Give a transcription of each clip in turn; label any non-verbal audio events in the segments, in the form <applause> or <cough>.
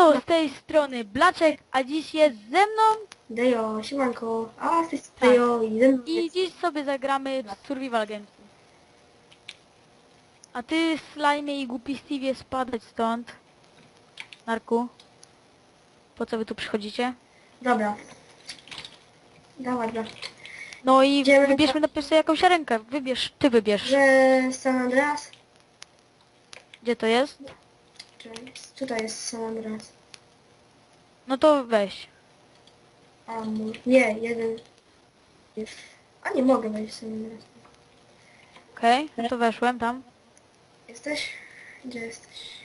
Siemano, z tej strony Blaczek, a dziś jest ze mną Dejo, siemanko, a z tej strony Dejo i ze mną i jest... dziś sobie zagramy w Survival Games. A ty, slajmie i głupi Steve, spadać stąd. Narku. Po co wy tu przychodzicie? Dobra. Dawaj, dobra. No i Idziemy wybierzmy najpierw sobie jakąś rękę. Wybierz, ty wybierz. Że San Andreas? Gdzie to jest? Tutaj jest Andreas. No to weź. A mój... Nie, jeden... A nie mogę wejść w Andreas. Okej, no to weszłem tam. Jesteś? Gdzie jesteś?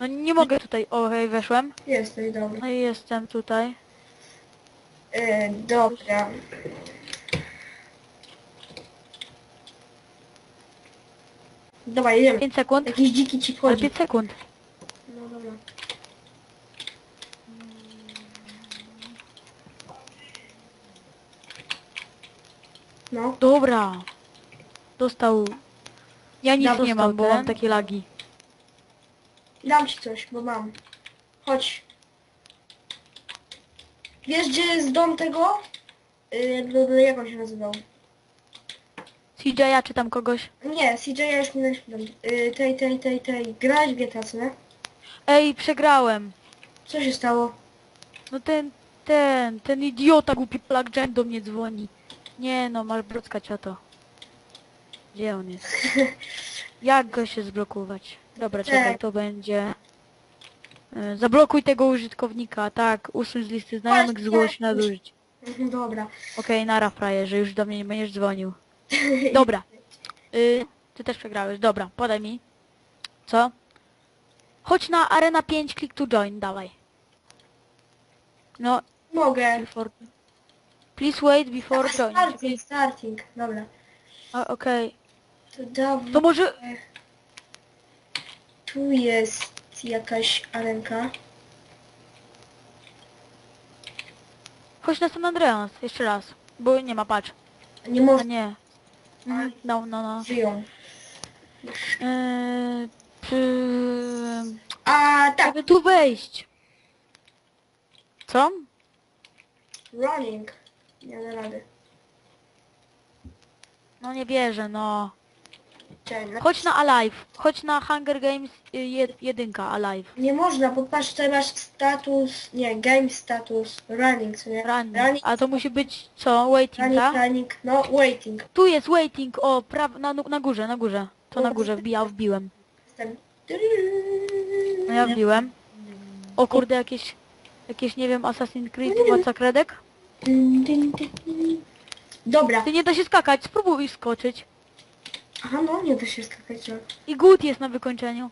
No nie mogę tutaj, okej, weszłem. Jesteś, dobra. No i jestem tutaj. E, dobra. Dobra, jedziemy. 5 sekund. Jakiś dziki ci Ale wchodzi. 5 sekund. No, Dobra. Dostał. Ja nic Dostał nie mam, bo ten. mam takie lagi. dam ci coś, bo mam. Chodź. Wiesz, gdzie jest dom tego? Yy, jak on się nazywał? CJ, ja czytam kogoś. Nie, CJ ja już nie. Yy, tej, tej, tej, tej. Grałeś w GTA, co nie? Ej, przegrałem. Co się stało? No ten, ten, ten idiota głupi Plug do mnie dzwoni. Nie no, masz brocka cioto. Gdzie on jest? <laughs> Jak go się zblokować? Dobra, czekaj, Czekaj. to będzie... E, Zablokuj tego użytkownika, tak, usuń z listy znajomych, Właśnie, zgłoś nadużyć. <laughs> Dobra. Okej, nara frajerze, już do mnie nie będziesz dzwonił. <laughs> Dobra. Y, ty też przegrałeś, dobra, podaj mi. Co? Chodź na Arena 5, click to join, dawaj. No, Mogę. Please wait before joining. Starting, starting. Dobra. A, Okej. To dawaj. To może... Tu jest jakaś arenka. Chodź na San Andreas, jeszcze raz. Bo nie ma, patrz. Nie A można. nie. Mhm, No, no, no. Żyją. Przy... A tak, Żeby tu wejść. Co? running. Nie da rady. No nie wierzę, no. Czekaj, no. Chodź na Alive. Chodź na Hunger Games y, jed, jedynka Alive. Nie można, bo patrz, tutaj masz status, nie, game status, running, co nie? Running. running, A to musi być co? Waiting, running, tak? running, no, waiting. Tu jest waiting. O, praw... na, na górze, na górze. To na górze wbija, wbiłem. Jestem. No ja wbiłem. O kurde, jakieś... Jakieś, nie wiem, Assassin's Creed, Władca Kredek? Dobra. Ty nie da się skakać, spróbuj skoczyć. Aha, no, nie da się skakać. no. I good jest na wykończeniu.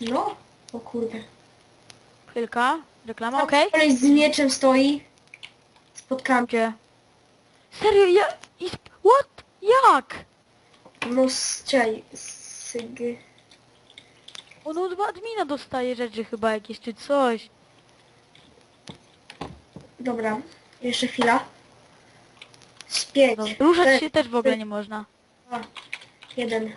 No, o kurde. Chwilka, reklama, okej? Koleś z mieczem stoi. Spotkałem Gdzie? Serio, ja... I... sp- What? Jak? No, czej, syg... On od admina dostaje rzeczy chyba jakieś, czy coś. Dobra, jeszcze chwila. Z pięć. No, ruszać cztery, się też w ogóle nie można. dwa, jeden.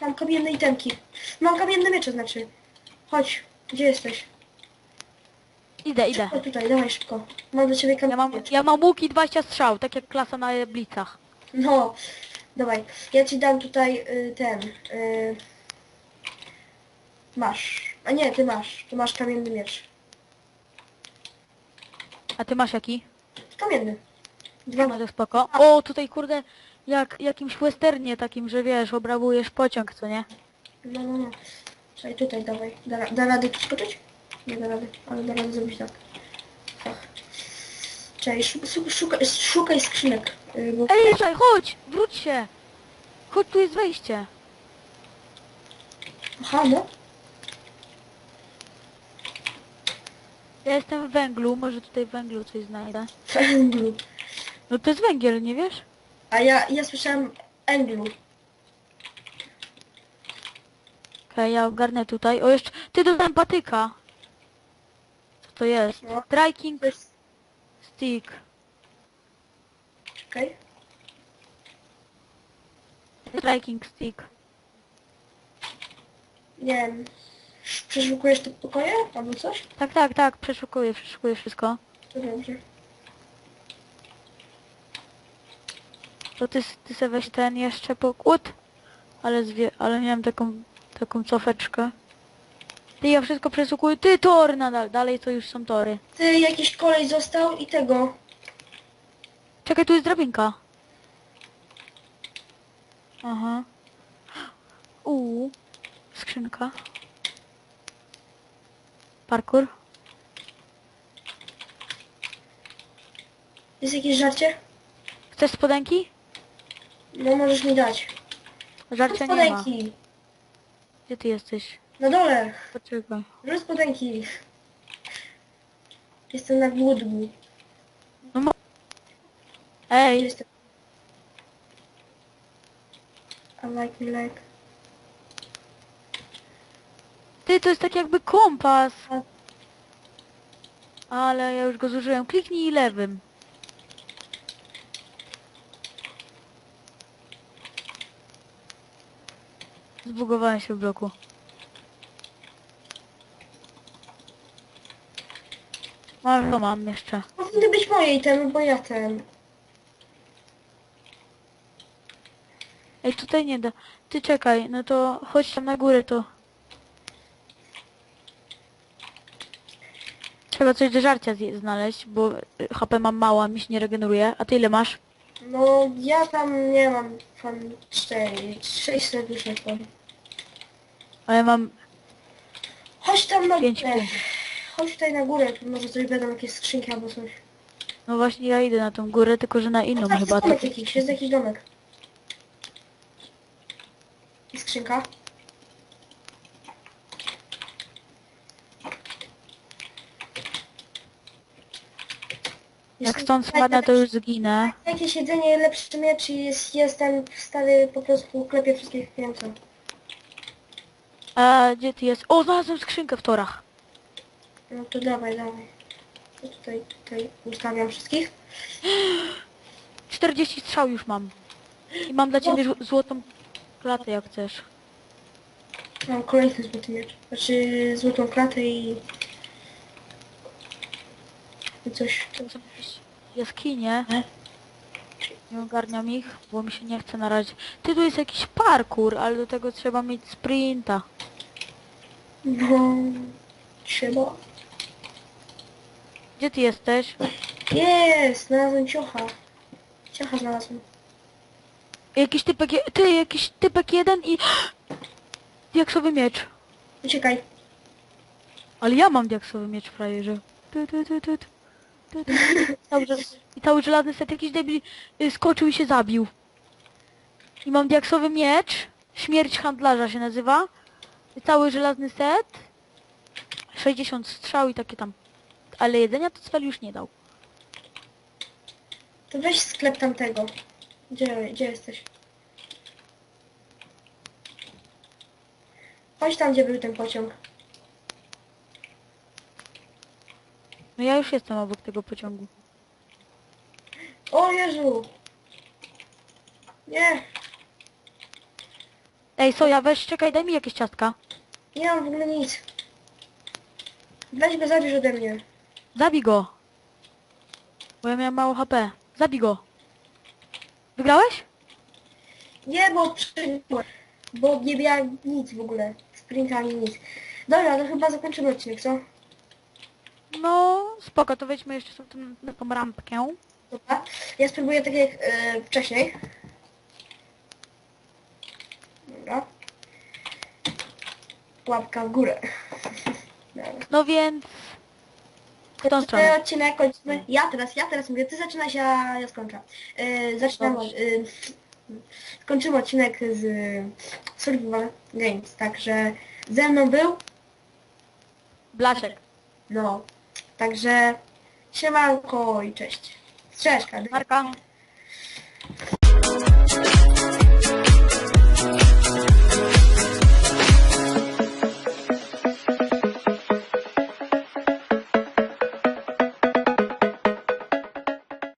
Mam kamienne itemki. Mam kamienne miecze, znaczy. Chodź, gdzie jesteś? Idę, idę. O, tutaj, dawaj szybko. Mam do ciebie Ja kamienne mam, miecz. ja mam łuk i 20 strzał, tak jak klasa na blicach. No, dawaj. Ja ci dam tutaj y, ten. Y, masz. A nie, ty masz. Ty masz kamienny miecz. A ty masz jaki? Kamienny. Dwa. No to spoko. O, tutaj kurde, jak jakimś westernie takim, że wiesz, obrabujesz pociąg, co nie? No, no, no. Czekaj, tutaj dawaj. Da, da rady tu skoczyć? Nie da rady, ale da rady zrobić tak. Ach. Czekaj, szu- szu- szukaj, szukaj skrzynek. y, Bo... Ej, czekaj, chodź! Wróć się! Chodź, tu jest wejście. Aha, no. Ja jestem w węglu, może tutaj w węglu coś znajdę. Englu. No to jest węgiel, nie wiesz? A ja, ja słyszałem Englu. Okej, ja ogarnę tutaj. O, jeszcze... Ty dodam patyka. Co to jest? No. Striking To jest... stick. Czekaj. Striking stick. Nie wiem. Przeszukujesz te pokoje albo coś? Tak, tak, tak, przeszukuję, przeszukuję wszystko. To dobrze. To ty, ty se weź ten jeszcze pokłód. Ale zwie, ale miałem taką, taką cofeczkę. Ty, ja wszystko przeszukuję. Ty, tor nadal, dalej to już są tory. Ty, jakiś kolej został i tego. Czekaj, tu jest drabinka. Aha. Uuu. Skrzynka. Parkour. Jest jakieś żarcie? Chcesz spodenki? No możesz mi dać. Żarcia nie ma. spodenki. Gdzie ty jesteś? Na dole. Poczekaj. Rzuć spodenki. Jestem na głodgu. No mo- Ej, jestem? I like me like. Ty, to jest tak jakby kompas. Ale ja już go zużyłem. Kliknij lewym. Zbugowałem się w bloku. Mam, to mam jeszcze. Powinny być moje itemy, bo ja ten. Ej, tutaj nie da. Ty czekaj, no to chodź tam na górę, to... Trzeba coś do żarcia zje- znaleźć, bo y, HP mam mało, a mi się nie regeneruje. A ty ile masz? No ja tam nie mam fan 4, 6 serduszek mam. A ja mam Chodź tam na 5 górę. punktów. Chodź tutaj na górę, tu może coś będą jakieś skrzynki albo coś. No właśnie ja idę na tą górę, tylko że na inną tak, chyba. jest domek jakiś, jest jakiś domek. I skrzynka. Jak stąd spadnę, to już zginę. Jakieś jedzenie, lepszy miecz i jest, jestem stary po prostu klepie wszystkich klientów. A gdzie ty jest? O, znalazłem skrzynkę w torach. No to dawaj, dawaj. To tutaj, tutaj ustawiam wszystkich. <gasps> 40 strzał już mam. I mam dla ciebie żu- złotą klatę, jak chcesz. Mam kolejny złoty miecz. Znaczy złotą klatę i... Coś. Są jakieś jaskinie. Nie ogarniam ich, bo mi się nie chce na razie. Ty tu jest jakiś parkour, ale do tego trzeba mieć sprinta. No... Trzeba. Gdzie ty jesteś? Jest! Znalazłem ciocha. Ciocha znalazłem. Jakiś typek, je- ty, jakiś typek jeden i... <gasps> Diaksowy miecz. Uciekaj. Ale ja mam diaksowy miecz w frajerze. Tu, tu, tu, tu, tu. I cały żelazny set jakiś debil y, skoczył i się zabił. I mam diaksowy miecz. Śmierć handlarza się nazywa. I cały żelazny set. 60 strzał i takie tam. Ale jedzenia to Cwel już nie dał. To weź sklep tamtego. Gdzie, gdzie jesteś? Chodź tam, gdzie był ten pociąg. No ja już jestem obok tego pociągu. O Jezu! Nie! Ej, Soja, weź, czekaj, daj mi jakieś ciastka. Nie mam w ogóle nic. Weź go zabierz ode mnie. Zabij go. Bo ja miałem mało HP. Zabij go. Wygrałeś? Nie, bo przegrałem. Bo nie miałem nic w ogóle. Sprinta ani nic. Dobra, to chyba zakończymy odcinek, co? No, spoko, to wejdźmy jeszcze sobie tam na tą rampkę. Dobra. Ja spróbuję tak jak e, wcześniej. Dobra. Łapka w górę. Dobra. No więc... W tą stronę. Ten odcinek kończymy. Ja teraz, ja teraz mówię, ty zaczynasz, ja, ja skończę. E, zaczynamy. Dobrze. E, skończymy odcinek z Survival Games, także ze mną był, Blaszek. no, także siemanko i cześć. Strzeszka. Marka.